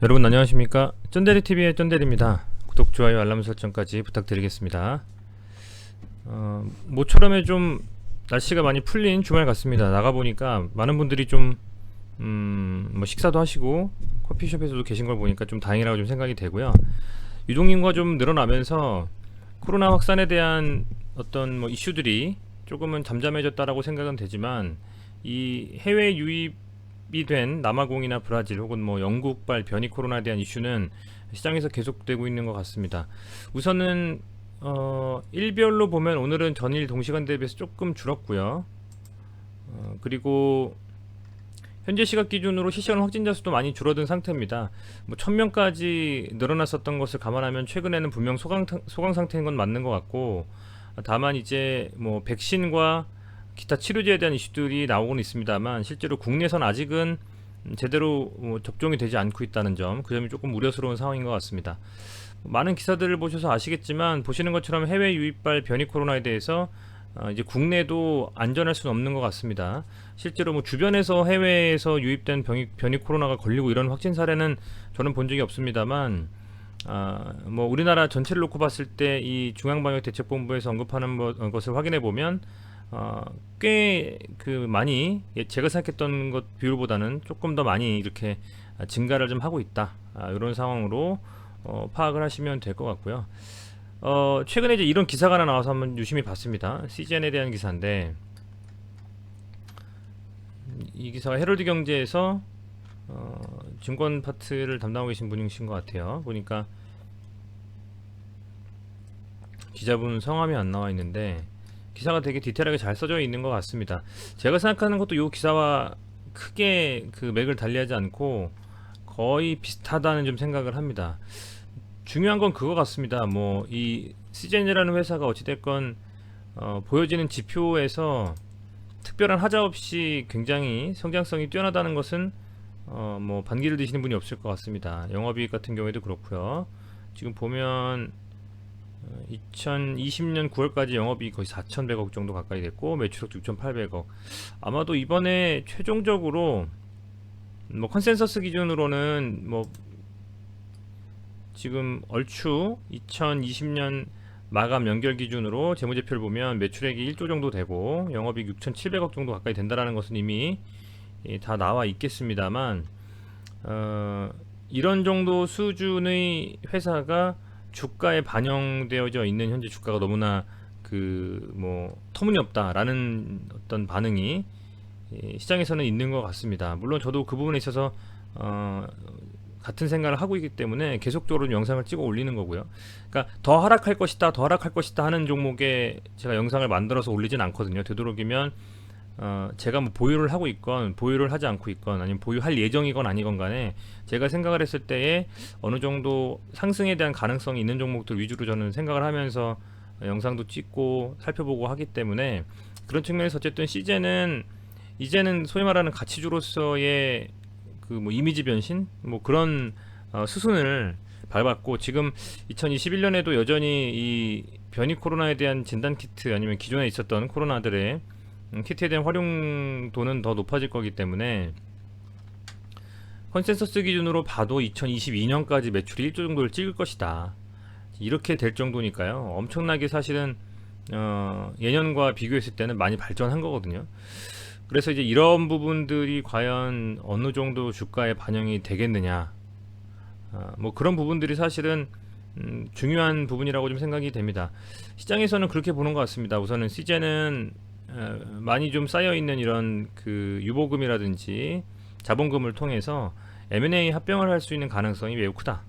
여러분 안녕하십니까? 쩐데리TV의 쩐데리입니다. 구독, 좋아요, 알람 설정까지 부탁드리겠습니다. 어, 모처럼에 좀 날씨가 많이 풀린 주말 같습니다. 나가 보니까 많은 분들이 좀 음, 뭐 식사도 하시고 커피숍에서도 계신 걸 보니까 좀 다행이라고 좀 생각이 되고요. 유동인구가 좀 늘어나면서 코로나 확산에 대한 어떤 뭐 이슈들이 조금은 잠잠해졌다라고 생각은 되지만 이 해외 유입이 된 남아공이나 브라질 혹은 뭐 영국발 변이 코로나에 대한 이슈는 시장에서 계속되고 있는 것 같습니다. 우선은 어, 일별로 보면 오늘은 전일 동시간 대비해서 조금 줄었고요. 어, 그리고 현재 시각 기준으로 실시간 확진자 수도 많이 줄어든 상태입니다. 뭐 1000명까지 늘어났었던 것을 감안하면 최근에는 분명 소강, 소강 상태인 건 맞는 것 같고 다만 이제 뭐 백신과 기타 치료제에 대한 이슈들이 나오고는 있습니다만 실제로 국내선 아직은 음, 제대로 어, 접종이 되지 않고 있다는 점, 그 점이 조금 우려스러운 상황인 것 같습니다. 많은 기사들을 보셔서 아시겠지만 보시는 것처럼 해외 유입발 변이 코로나에 대해서 어, 이제 국내도 안전할 수는 없는 것 같습니다. 실제로 뭐 주변에서 해외에서 유입된 변이, 변이 코로나가 걸리고 이런 확진 사례는 저는 본 적이 없습니다만 아, 뭐 우리나라 전체를 놓고 봤을 때 이 중앙방역 대책본부에서 언급하는 뭐- 어, 것을 확인해 보면 어, 꽤그 많이 예, 제가 생각했던 것 비율보다는 조금 더 많이 이렇게 아, 증가를 좀 하고 있다 아, 이런 상황으로 어, 파악을 하시면 될 것 같고요. 어, 최근에 이제 이런 기사가 하나 나와서 한번 유심히 봤습니다. CGN에 대한 기사인데 이 기사가 헤럴드 경제에서 어, 증권 파트를 담당하고 계신 분이신 것 같아요. 보니까 기자분 성함이 안 나와 있는데 기사가 되게 디테일하게 잘 써져 있는 것 같습니다. 제가 생각하는 것도 이 기사와 크게 그 맥을 달리하지 않고 거의 비슷하다는 좀 생각을 합니다. 중요한 건 그거 같습니다. 뭐 이 시젠이라는 회사가 어찌됐건 어, 보여지는 지표에서 특별한 하자 없이 굉장히 성장성이 뛰어나다는 것은 어, 뭐 반기를 드시는 분이 없을 것 같습니다. 영업이익 같은 경우에도 그렇고요. 지금 보면 2020년 9월까지 영업이익 거의 4,100억 정도 가까이 됐고 매출액 6,800억. 아마도 이번에 최종적으로 뭐 컨센서스 기준으로는 뭐 지금 얼추 2020년 마감 연결 기준으로 재무제표를 보면 매출액이 1조 정도 되고 영업이익 6,700억 정도 가까이 된다라는 것은 이미 예, 다 나와 있겠습니다만 어, 이런 정도 수준의 회사가 주가에 반영되어져 있는 현재 주가가 너무나 그 뭐 터무니없다라는 어떤 반응이 예, 시장에서는 있는 것 같습니다. 물론 저도 그 부분에 있어서 어, 같은 생각을 하고 있기 때문에 계속적으로 영상을 찍어 올리는 거고요. 그러니까 더 하락할 것이다, 더 하락할 것이다 하는 종목에 제가 영상을 만들어서 올리진 않거든요. 되도록이면 어, 제가 뭐 보유를 하고 있건 보유를 하지 않고 있건 아니면 보유할 예정이건 아니건 간에 제가 생각을 했을 때에 어느 정도 상승에 대한 가능성이 있는 종목들 위주로 저는 생각을 하면서 영상도 찍고 살펴보고 하기 때문에 그런 측면에서 어쨌든 시제는 이제는 소위 말하는 가치주로서의 그 뭐 이미지 변신? 뭐 그런 어, 수순을 밟았고 지금 2021년에도 여전히 이 변이 코로나에 대한 진단 키트 아니면 기존에 있었던 코로나들의 음, 키트에 대한 활용도는 더 높아질 거기 때문에 컨센서스 기준으로 봐도 2022년까지 매출이 1조 정도를 찍을 것이다. 이렇게 될 정도니까요. 엄청나게 사실은 어, 예년과 비교했을 때는 많이 발전한 거거든요. 그래서 이제 이런 부분들이 과연 어느 정도 주가에 반영이 되겠느냐. 아, 뭐 그런 부분들이 사실은 음, 중요한 부분이라고 좀 생각이 됩니다. 시장에서는 그렇게 보는 것 같습니다. 우선은 시제는 어, 많이 좀 쌓여 있는 이런 그 유보금이라든지 자본금을 통해서 M&A 합병을 할 수 있는 가능성이 매우 크다.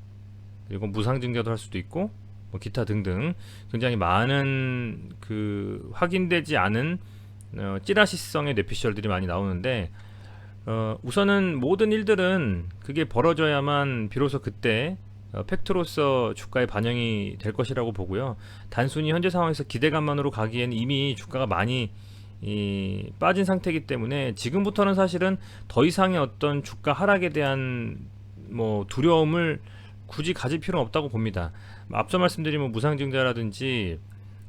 그리고 무상증자도 할 수도 있고 뭐 기타 등등 굉장히 많은 그 확인되지 않은 어, 찌라시성의 뇌피셜들이 많이 나오는데 어, 우선은 모든 일들은 그게 벌어져야만 비로소 그때 어, 팩트로서 주가에 반영이 될 것이라고 보고요. 단순히 현재 상황에서 기대감만으로 가기엔 이미 주가가 많이 이, 빠진 상태이기 때문에 지금부터는 사실은 더 이상의 어떤 주가 하락에 대한 뭐 두려움을 굳이 가질 필요는 없다고 봅니다. 앞서 말씀드린 뭐 무상증자라든지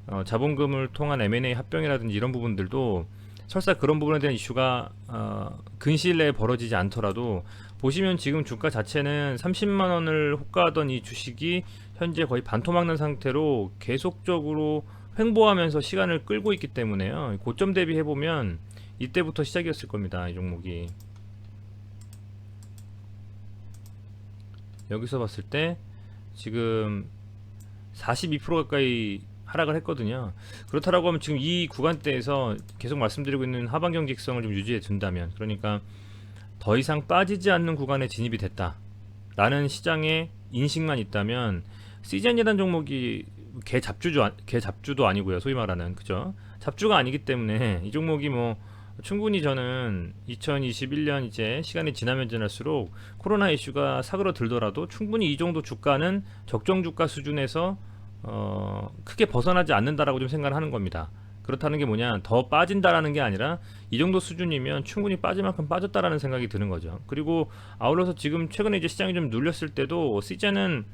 어, 자본금을 통한 M&A 합병이라든지 이런 부분들도 설사 그런 부분에 대한 이슈가 어, 근시일 내에 벌어지지 않더라도 보시면 지금 주가 자체는 30만 원을 호가하던 이 주식이 현재 거의 반토막난 상태로 계속적으로 횡보하면서 시간을 끌고 있기 때문에요. 고점 대비해 보면 이때부터 시작이었을 겁니다. 이 종목이 여기서 봤을 때 지금 42% 가까이 하락을 했거든요. 그렇다라고 하면 지금 이 구간대에서 계속 말씀드리고 있는 하방 경직성을 좀 유지해 둔다면 그러니까 더 이상 빠지지 않는 구간에 진입이 됐다. 라는 시장의 인식만 있다면 시즌이라는 종목이 개 잡주죠 아- 개 잡주도 아니고요. 소위 말하는 그죠? 잡주가 아니기 때문에 이 종목이 뭐 충분히 저는 2021년 이제 시간이 지나면 지날수록 코로나 이슈가 사그러들더라도 충분히 이 정도 주가는 적정 주가 수준에서 어, 크게 벗어나지 않는다라고 좀 생각을 하는 겁니다. 그렇다는 게 뭐냐 더 빠진다라는 게 아니라 이 정도 수준이면 충분히 빠질 만큼 빠졌다라는 생각이 드는 거죠. 그리고 아울러서 지금 최근에 이제 시장이 좀 눌렸을 때도 시제는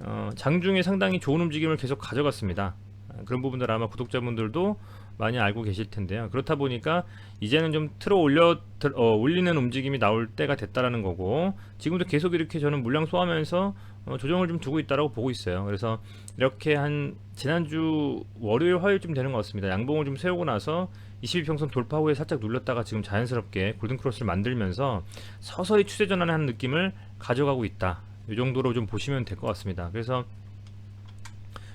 어, 장중에 상당히 좋은 움직임을 계속 가져갔습니다. 아, 그런 부분들 아마 구독자분들도 많이 알고 계실 텐데요. 그렇다 보니까 이제는 좀 틀어 올려 들- 어, 올리는 움직임이 나올 때가 됐다라는 거고 지금도 계속 이렇게 저는 물량 소화하면서 어, 조정을 좀 두고 있다라고 보고 있어요. 그래서 이렇게 한 지난주 월요일 화요일쯤 되는 것 같습니다. 양봉을 좀 세우고 나서 22평선 돌파 후에 살짝 눌렸다가 지금 자연스럽게 골든 크로스를 만들면서 서서히 추세 전환하는 느낌을 가져가고 있다. 이 정도로 좀 보시면 될 것 같습니다. 그래서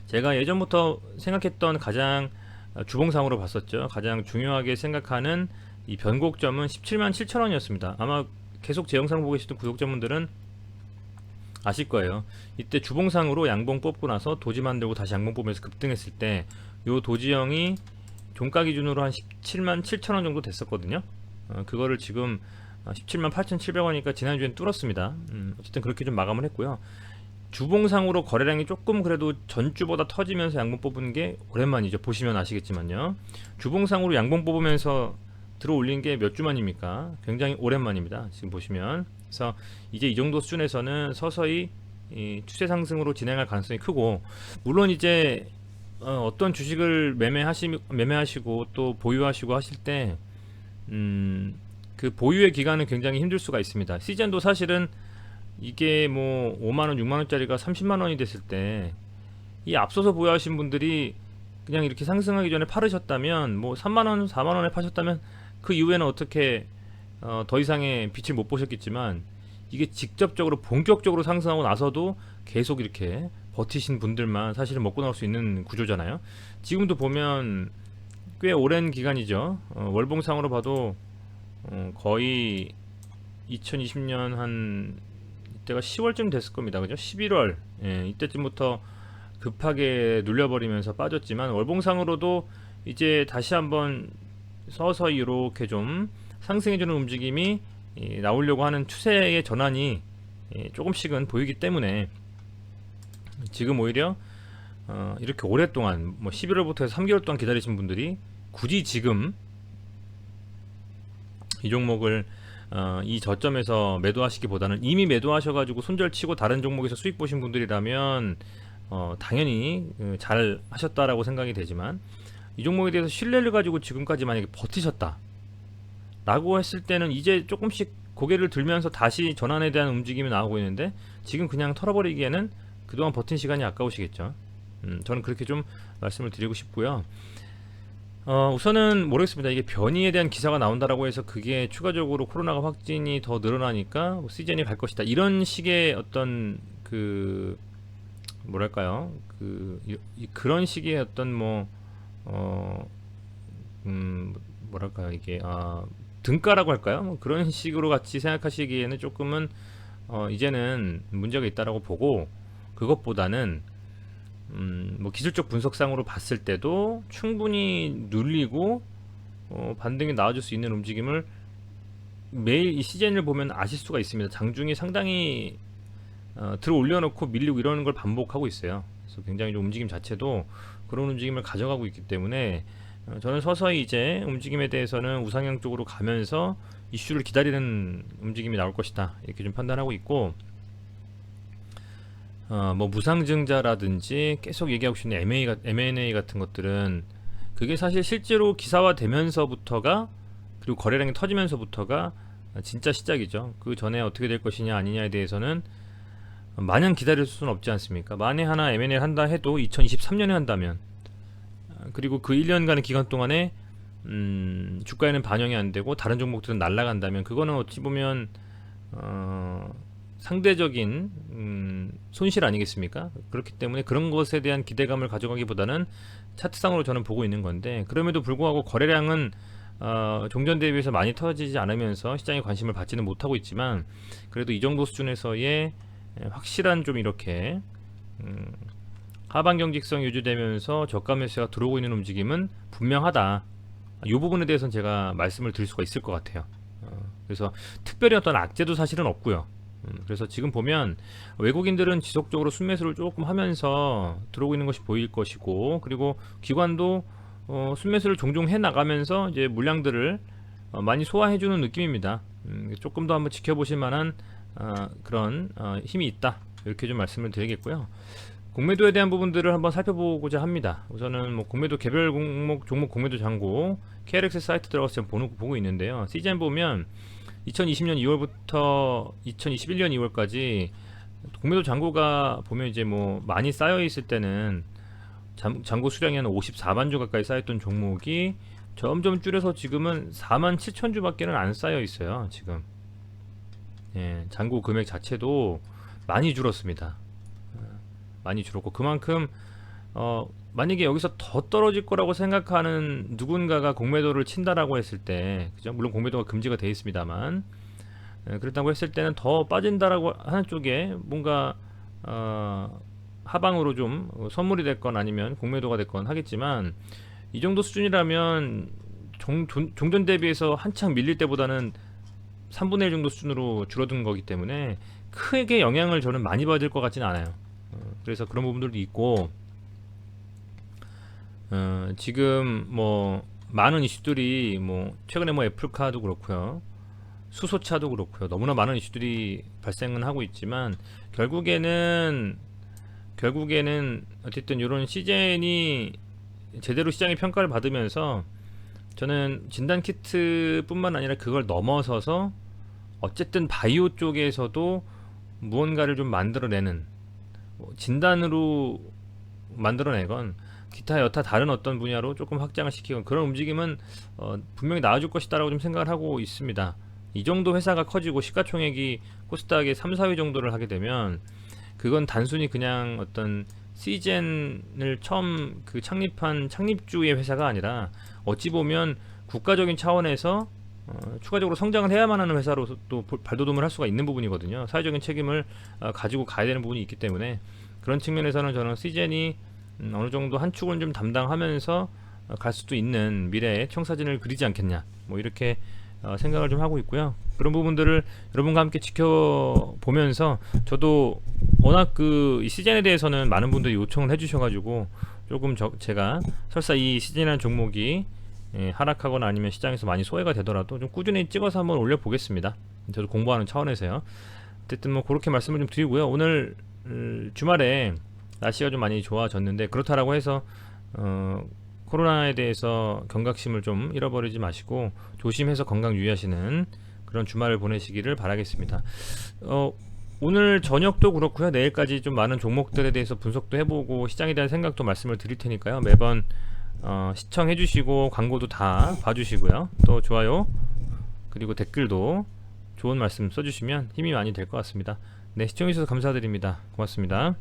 제가 예전부터 생각했던 가장 어, 주봉상으로 봤었죠. 가장 중요하게 생각하는 이 변곡점은 17만 7천 원이었습니다. 아마 계속 제 영상 보고 계시던 구독자분들은 아실 거예요. 이때 주봉상으로 양봉 뽑고 나서 도지 만들고 다시 양봉 뽑으면서 급등했을 때 요 도지형이 종가 기준으로 한 17만 7천 원 정도 됐었거든요. 어, 그거를 지금 17만 8,700원이니까 지난주엔 뚫었습니다. 음, 어쨌든 그렇게 좀 마감을 했고요. 주봉상으로 거래량이 조금 그래도 전주보다 터지면서 양봉 뽑은 게 오랜만이죠. 보시면 아시겠지만요. 주봉상으로 양봉 뽑으면서 들어 올린 게 몇 주만입니까? 굉장히 오랜만입니다. 지금 보시면. 그래서 이제 이 정도 수준에서는 서서히 이 추세 상승으로 진행할 가능성이 크고 물론 이제 어, 떤 주식을 매매하시 매매하시고 또 보유하시고 하실 때 음, 그 보유의 기간은 굉장히 힘들 수가 있습니다. 시즌도 사실은 이게 뭐 5만 원, 6만 원짜리가 30만 원이 됐을 때 이 앞서서 보유하신 분들이 그냥 이렇게 상승하기 전에 팔으셨다면 뭐 3만 원, 4만 원에 파셨다면 그 이후에는 어떻게 어, 더 이상의 빛을 못 보셨겠지만 이게 직접적으로 본격적으로 상승하고 나서도 계속 이렇게 버티신 분들만 사실은 먹고 나올 수 있는 구조잖아요. 지금도 보면 꽤 오랜 기간이죠. 어, 월봉상으로 봐도 어, 거의 2020년 한 이때가 10월쯤 됐을 겁니다. 그죠? 11월 예, 이때쯤부터 급하게 눌려버리면서 빠졌지만 월봉상으로도 이제 다시 한번 서서히 이렇게 좀 상승해주는 움직임이 이, 나오려고 하는 추세의 전환이 예, 조금씩은 보이기 때문에 지금 오히려 어, 이렇게 오랫동안 뭐 11월부터 해서 3개월 동안 기다리신 분들이 굳이 지금 이 종목을 어, 이 저점에서 매도하시기보다는 이미 매도하셔가지고 손절치고 다른 종목에서 수익 보신 분들이라면 어, 당연히 어, 잘 하셨다라고 생각이 되지만 이 종목에 대해서 신뢰를 가지고 지금까지 만약에 버티셨다 라고 했을 때는 이제 조금씩 고개를 들면서 다시 전환에 대한 움직임이 나오고 있는데 지금 그냥 털어버리기에는 그동안 버틴 시간이 아까우시겠죠? 음, 저는 그렇게 좀 말씀을 드리고 싶고요 어, 우선은 모르겠습니다. 이게 변이에 대한 기사가 나온다라고 해서 그게 추가적으로 코로나가 확진이 더 늘어나니까 뭐 시즌이 갈 것이다. 이런 식의 어떤 그 뭐랄까요? 그 이, 이- 그런 식의 어떤 뭐 어, 음, 뭐랄까요? 이게 아, 등가라고 할까요? 뭐 그런 식으로 같이 생각하시기에는 조금은 어, 이제는 문제가 있다라고 보고 그것보다는 음, 뭐 기술적 분석상으로 봤을 때도 충분히 눌리고 어, 반등이 나와줄 수 있는 움직임을 매일 이 시즌을 보면 아실 수가 있습니다. 장중에 상당히 어, 들어 올려놓고 밀리고 이러는 걸 반복하고 있어요. 그래서 굉장히 좀 움직임 자체도 그런 움직임을 가져가고 있기 때문에 어, 저는 서서히 이제 움직임에 대해서는 우상향 쪽으로 가면서 이슈를 기다리는 움직임이 나올 것이다 이렇게 좀 판단하고 있고 어, 뭐 무상증자라든지 계속 얘기하고 있는 M&A, 가- M&A 같은 것들은 그게 사실 실제로 기사화 되면서부터가 그리고 거래량이 터지면서부터가 진짜 시작이죠. 그 전에 어떻게 될 것이냐 아니냐에 대해서는 마냥 기다릴 수는 없지 않습니까? 만에 하나 M&A 한다 해도 2023년에 한다면 아, 그리고 그 1년간의 기간 동안에 음, 주가에는 반영이 안 되고 다른 종목들은 날아간다면 그거는 어찌 보면 어, 상대적인 음, 손실 아니겠습니까? 그렇기 때문에 그런 것에 대한 기대감을 가져가기보다는 차트상으로 저는 보고 있는 건데 그럼에도 불구하고 거래량은 어, 종전 대비해서 많이 터지지 않으면서 시장에 관심을 받지는 못하고 있지만 그래도 이 정도 수준에서의 에, 확실한 좀 이렇게 음, 하반 경직성 유지되면서 저가 매수가 들어오고 있는 움직임은 분명하다. 이 부분에 대해서는 제가 말씀을 드릴 수가 있을 것 같아요. 어, 그래서 특별히 어떤 악재도 사실은 없고요. 음, 그래서 지금 보면 외국인들은 지속적으로 순매수를 조금 하면서 들어오고 있는 것이 보일 것이고 그리고 기관도 어, 순매수를 종종 해 나가면서 이제 물량들을 어, 많이 소화해 주는 느낌입니다. 음, 조금 더 한번 지켜보실 만한 어, 그런 어, 힘이 있다 이렇게 좀 말씀을 드리겠고요. 공매도에 대한 부분들을 한번 살펴보고자 합니다. 우선은 뭐 공매도 개별 종목 종목 공매도 장고 KRX 사이트 들어가서 보는, 보고 있는데요. 시즌 보면 2020년 2월부터 2021년 2월까지 공매도 잔고가 보면 이제 뭐 많이 쌓여 있을 때는 잔, 잔고 수량이 한 54만 주 가까이 쌓였던 종목이 점점 줄여서 지금은 4만 7천 주밖에는 안 쌓여 있어요. 지금 예, 잔고 금액 자체도 많이 줄었습니다. 어, 많이 줄었고 그만큼 어, 만약에 여기서 더 떨어질 거라고 생각하는 누군가가 공매도를 친다라고 했을 때, 그죠? 물론 공매도가 금지가 돼 있습니다만, 에, 그렇다고 했을 때는 더 빠진다라고 하는 쪽에 뭔가 어, 하방으로 좀 선물이 됐건 아니면 공매도가 됐건 하겠지만 이 정도 수준이라면 종, 종, 종전 대비해서 한창 밀릴 때보다는 3분의 1 정도 수준으로 줄어든 거기 때문에 크게 영향을 저는 많이 받을 것 같지는 않아요. 어, 그래서 그런 부분들도 있고 어, 지금 뭐 많은 이슈들이 뭐 최근에 뭐 애플카도 그렇고요. 수소차도 그렇고요. 너무나 많은 이슈들이 발생은 하고 있지만 결국에는 결국에는 어쨌든 이런 시젠이 제대로 시장의 평가를 받으면서 저는 진단 키트뿐만 아니라 그걸 넘어서서 어쨌든 바이오 쪽에서도 무언가를 좀 만들어내는 뭐 진단으로 만들어내건 기타 여타 다른 어떤 분야로 조금 확장을 시키건 그런 움직임은 어, 분명히 나아질 것이다라고 좀 생각을 하고 있습니다. 이 정도 회사가 커지고 시가총액이 코스닥의 3, 4위 정도를 하게 되면 그건 단순히 그냥 어떤 시젠을 처음 그 창립한 창립주의 회사가 아니라 어찌 보면 국가적인 차원에서 어, 추가적으로 성장을 해야만 하는 회사로 또 발돋움을 할 수가 있는 부분이거든요. 사회적인 책임을 어, 가지고 가야 되는 부분이 있기 때문에 그런 측면에서는 저는 시젠이 음, 어느 정도 한 축은 좀 담당하면서 어, 갈 수도 있는 미래의 청사진을 그리지 않겠냐. 뭐 이렇게 어, 생각을 좀 하고 있고요. 그런 부분들을 여러분과 함께 지켜보면서 저도 워낙 그이 시즌에 대해서는 많은 분들이 요청을 해주셔가지고 조금 저, 제가 설사 이 시즌이라는 종목이 예, 하락하거나 아니면 시장에서 많이 소외가 되더라도 좀 꾸준히 찍어서 한번 올려보겠습니다. 저도 공부하는 차원에서요. 어쨌든 뭐 그렇게 말씀을 좀 드리고요. 오늘 음, 주말에 날씨가 좀 많이 좋아졌는데 그렇다라고 해서 어, 코로나에 대해서 경각심을 좀 잃어버리지 마시고 조심해서 건강 유의하시는 그런 주말을 보내시기를 바라겠습니다. 어, 오늘 저녁도 그렇고요. 내일까지 좀 많은 종목들에 대해서 분석도 해보고 시장에 대한 생각도 말씀을 드릴 테니까요. 매번 어, 시청해주시고 광고도 다 봐주시고요. 또 좋아요 그리고 댓글도 좋은 말씀 써주시면 힘이 많이 될 것 같습니다. 네 시청해주셔서 감사드립니다. 고맙습니다.